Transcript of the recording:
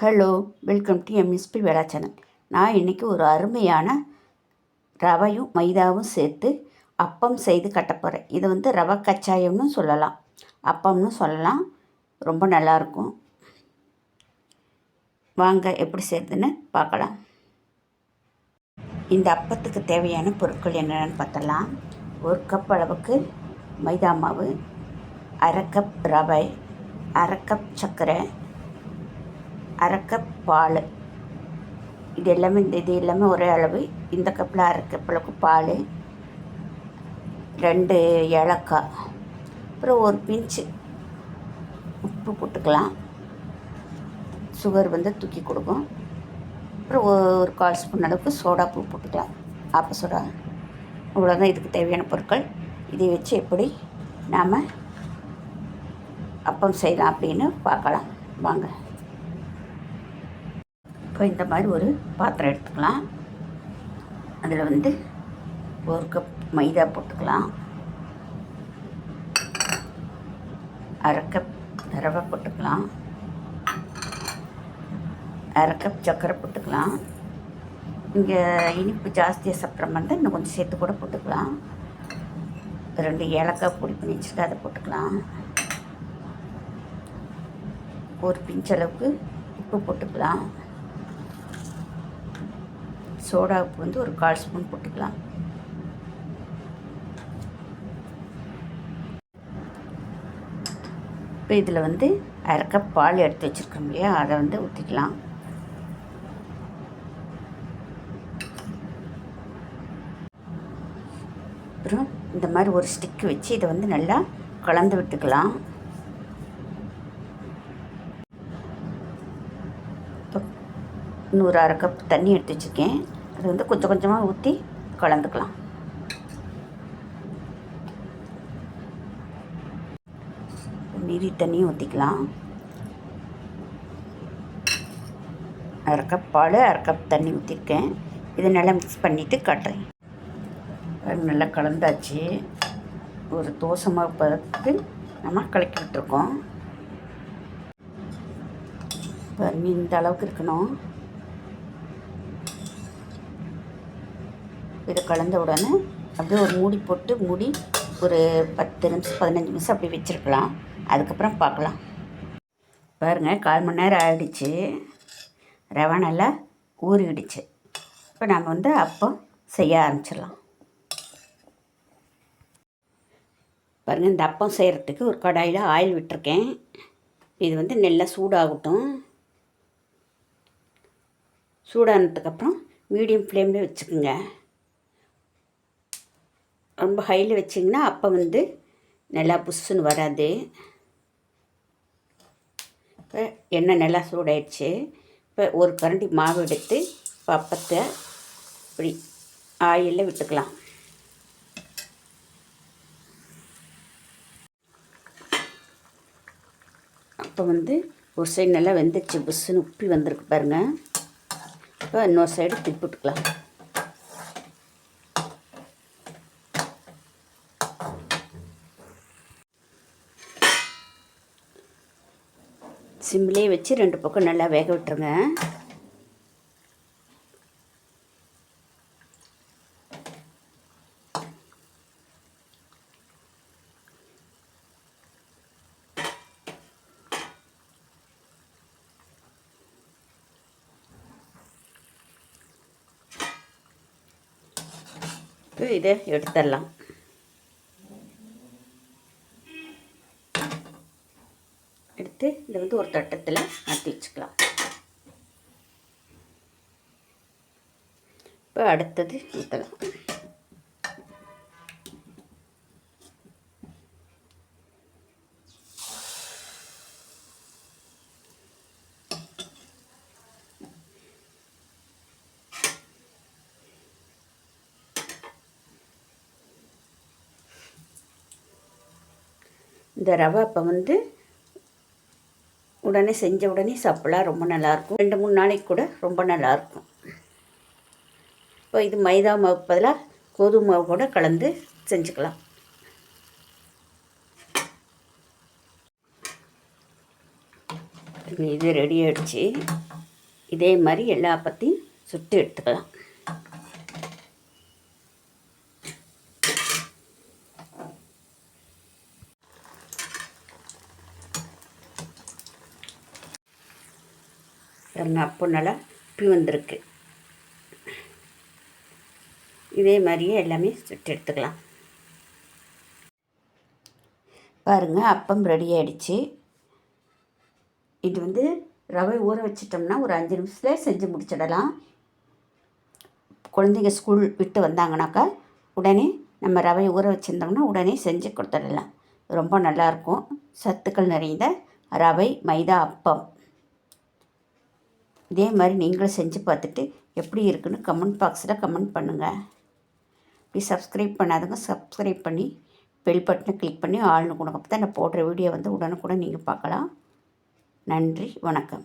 Hello welcome to MSP Vela channel நான் இன்றைக்கி ஒரு அருமையான ரவையும் மைதாவும் சேர்த்து அப்பம் செய்து கட்டப்போகிறேன் இது வந்து ரவை கச்சாயம்னு சொல்லலாம். அப்பம்னு சொல்லலாம். ரொம்ப நல்லாயிருக்கும் வாங்க எப்படி செய்யுதுன்னு பார்க்கலாம். இந்த அப்பத்துக்கு தேவையான பொருட்கள் என்னென்னு பார்த்தலாம். ஒரு கப் அளவுக்கு மைதா மாவு அரை கப் ரவை அரை கப் சர்க்கரை அரைக்க பால். இது எல்லாமே இந்த இது எல்லாமே ஒரே அளவு. இந்த கப்பில் அரை அளவுக்கு பால். ரெண்டு ஏலக்காய். அப்புறம் ஒரு பிஞ்சு. உப்பு போட்டுக்கலாம். சுகர் வந்து தூக்கி கொடுக்கும். அப்புறம் ஒரு கால் ஸ்பூன் அளவுக்கு சோடா பூ போட்டுக்கலாம். ஆப்ப சோடா. இவ்வளோதான் இதுக்கு தேவையான பொருட்கள். இதை வச்சு எப்படி நாம் அப்பம் செய்யலாம் அப்படின்னு பார்க்கலாம். வாங்க. இப்போ இந்த மாதிரி ஒரு பாத்திரம் எடுத்துக்கலாம். அதில் வந்து ஒரு கப் மைதா போட்டுக்கலாம். அரை கப் ரவை போட்டுக்கலாம். அரை கப் சர்க்கரை போட்டுக்கலாம். இங்கே இனிப்பு ஜாஸ்தியாக சாப்பிட்ற மாதிரி தான் இன்னும் கொஞ்சம் சேர்த்து கூட போட்டுக்கலாம். ரெண்டு ஏலக்காய் பொடி பண்ணி வச்சுட்டு அதை போட்டுக்கலாம். ஒரு பிஞ்ச் அளவுக்கு உப்பு போட்டுக்கலாம். சோடா உப்பு வந்து ஒரு கால் ஸ்பூன் போட்டுக்கலாம். இப்போ இதில் வந்து அரை கப் பால் எடுத்து வச்சுருக்கோம் இல்லையா? அதை வந்து ஊற்றிக்கலாம். அப்புறம் இந்த மாதிரி ஒரு ஸ்டிக்கு வச்சு இதை வந்து நல்லா கலந்து விட்டுக்கலாம். இப்போ நூறு அரை கப் தண்ணி எடுத்து வச்சுருக்கேன். அது வந்து கொஞ்சம் கொஞ்சமாக ஊற்றி கலந்துக்கலாம். மீறி தண்ணியும் ஊற்றிக்கலாம் அரை கப் பால் அரை கப் தண்ணி ஊற்றிருக்கேன் இதை நல்லா மிக்ஸ் பண்ணிவிட்டு காட்டுறேன். நல்லா கலந்தாச்சு. ஒரு தோசை மாவு பதத்துக்கு நம்ம கலக்கிட்டு இருக்கோம் இந்த அளவுக்கு இருக்கணும். இதை கலந்த உடனே அப்படியே ஒரு மூடி போட்டு மூடி ஒரு பத்து நிமிஷம் பதினஞ்சு நிமிஷம் அப்படி வச்சுருக்கலாம். அதுக்கப்புறம் பார்க்கலாம். பாருங்கள் கால் மணி நேரம் ஆகிடுச்சு ரவை நல்லா ஊறிடுச்சு. இப்போ நம்ம வந்து அப்பம் செய்ய ஆரம்பிச்சிடலாம். பாருங்கள் இந்த அப்பம் செய்கிறதுக்கு ஒரு கடாயில் ஆயில் விட்டுருக்கேன். இது வந்து நல்லா சூடாகட்டும். சூடானதுக்கப்புறம் மீடியம் ஃப்ளேமில் வச்சுக்கோங்க. ரொம்ப ஹையில் வச்சிங்கன்னா அப்போ வந்து நல்லா புஷ்ஷுன்னு வராது. இப்போ எண்ணெய் நல்லா சூடாயிடுச்சு. இப்போ ஒரு கரண்டி மாவு எடுத்து பப்பத்தை இப்படி ஆயிலில் விட்டுக்கலாம். அப்போ வந்து ஒரு சைடு நல்லா வெந்துச்சு புஷ்ஷுன்னு உப்பி வந்திருக்கு பாருங்கள் இப்போ இன்னொரு சைடு திருப்பி சிம்லேயே வச்சு ரெண்டு பக்கம் நல்லா வேக விட்டுருங்க. இதை எடுத்துடலாம். எடுத்து இதை வந்து ஒரு தட்டத்தில் மாற்றி வச்சுக்கலாம். இப்போ அடுத்தது ஊற்றலாம் இந்த ரவை அப்போ வந்து உடனே செஞ்ச உடனே சாப்பிடலாம் ரொம்ப நல்லாயிருக்கும் ரெண்டு மூணு நாளைக்கு கூட ரொம்ப நல்லாயிருக்கும் இப்போ இது மைதா மாவு பதிலாக கோதுமை மாவு கூட கலந்து செஞ்சுக்கலாம். இது ரெடி ஆகிடுச்சு இதே மாதிரி எல்லா பற்றியும் சுட்டு எடுத்துக்கலாம். பாருங்க அப்போ நல்லா உப்பி வந்திருக்கு. இதே மாதிரியே எல்லாமே சுட்டு எடுத்துக்கலாம். பாருங்கள் அப்பம் ரெடி ஆகிடுச்சு இது வந்து ரவை ஊற வச்சிட்டோம்னா ஒரு அஞ்சு நிமிஷத்தில் செஞ்சு முடிச்சிடலாம். குழந்தைங்க ஸ்கூல் விட்டு வந்தாங்கனாக்கா உடனே நம்ம ரவை ஊற வச்சுருந்தோம்னா உடனே செஞ்சு கொடுத்துடலாம். ரொம்ப நல்லாயிருக்கும் சத்துக்கள் நிறைந்த ரவை மைதா அப்பம். இதே மாதிரி நீங்களும் செஞ்சு பார்த்துட்டு எப்படி இருக்குன்னு கமெண்ட் பாக்ஸில் கமெண்ட் பண்ணுங்கள் இப்படி சப்ஸ்கிரைப் பண்ணாதவங்க சப்ஸ்கிரைப் பண்ணி பெல் பட்டனை கிளிக் பண்ணி ஆள்னு கொடுங்க. அப்போ தான் நான் போடுற வீடியோ வந்து உடனுக்குடன் நீங்கள் பார்க்கலாம். நன்றி வணக்கம்.